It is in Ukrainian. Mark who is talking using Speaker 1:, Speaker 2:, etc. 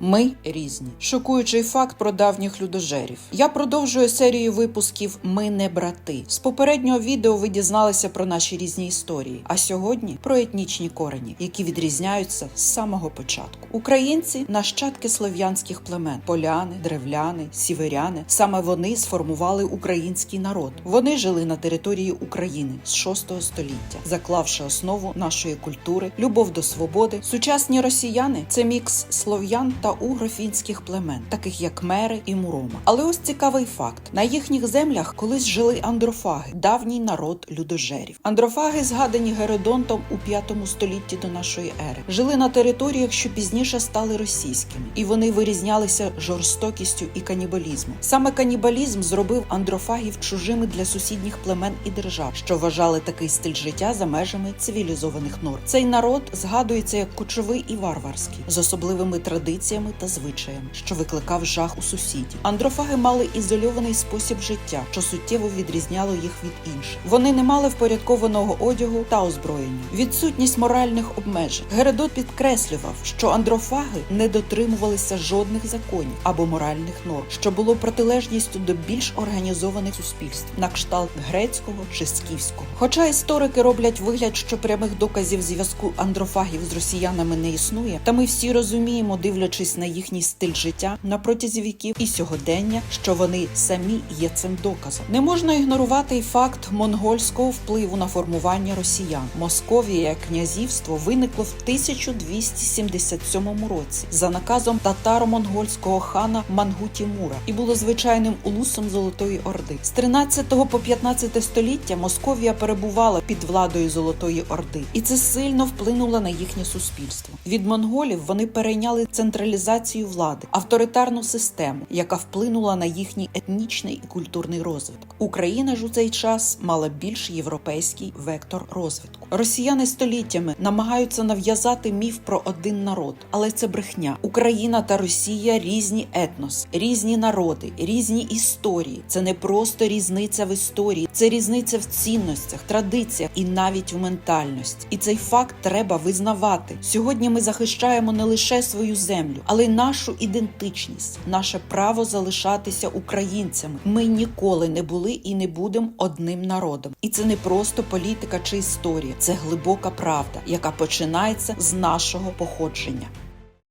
Speaker 1: Ми різні. Шокуючий факт про давніх людожерів. Я продовжую серію випусків Ми не брати. З попереднього відео ви дізналися про наші різні історії. А сьогодні про етнічні корені, які відрізняються з самого початку. Українці нащадки слов'янських племен: поляни, древляни, сіверяни. Саме вони сформували український народ. Вони жили на території України з 6 століття, заклавши основу нашої культури, любов до свободи. Сучасні росіяни це мікс слов'ян та угрофінських племен, таких як Мери і Мурома. Але ось цікавий факт: на їхніх землях колись жили андрофаги, давній народ людожерів. Андрофаги згадані Геродонтом у 5 столітті до нашої ери. Жили на територіях, що пізніше стали російськими, і вони вирізнялися жорстокістю і канібалізмом. Саме канібалізм зробив андрофагів чужими для сусідніх племен і держав, що вважали такий стиль життя за межами цивілізованих норм. Цей народ згадується як кочовий і варварський, з особливими традиціями та звичаями, що викликав жах у сусідів. Андрофаги мали ізольований спосіб життя, що суттєво відрізняло їх від інших. Вони не мали впорядкованого одягу та озброєння, відсутність моральних обмежень. Геродот підкреслював, що андрофаги не дотримувалися жодних законів або моральних норм, що було протилежністю до більш організованих суспільств, на кшталт грецького чи скіфського. Хоча історики роблять вигляд, що прямих доказів зв'язку андрофагів з росіянами не існує, та ми всі розуміємо, дивлячись на їхній стиль життя на протязі віків і сьогодення, що вони самі є цим доказом. Не можна ігнорувати й факт монгольського впливу на формування росіян. Московія князівство виникло в 1277 році за наказом татаро-монгольського хана Мангу Тімура і було звичайним улусом Золотої Орди. З 13 по 15 століття Московія перебувала під владою Золотої Орди, і це сильно вплинуло на їхнє суспільство. Від монголів вони перейняли централізацію влади, авторитарну систему, яка вплинула на їхній етнічний і культурний розвиток. Україна ж у цей час мала більш європейський вектор розвитку. Росіяни століттями намагаються нав'язати міф про один народ, але це брехня. Україна та Росія різні етнос, різні народи, різні історії. Це не просто різниця в історії, це різниця в цінностях, традиціях і навіть в ментальності. І цей факт треба визнавати. Сьогодні ми захищаємо не лише свою землю, але й нашу ідентичність, наше право залишатися українцями. Ми ніколи не були і не будемо одним народом. І це не просто політика чи історія, це глибока правда, яка починається з нашого походження.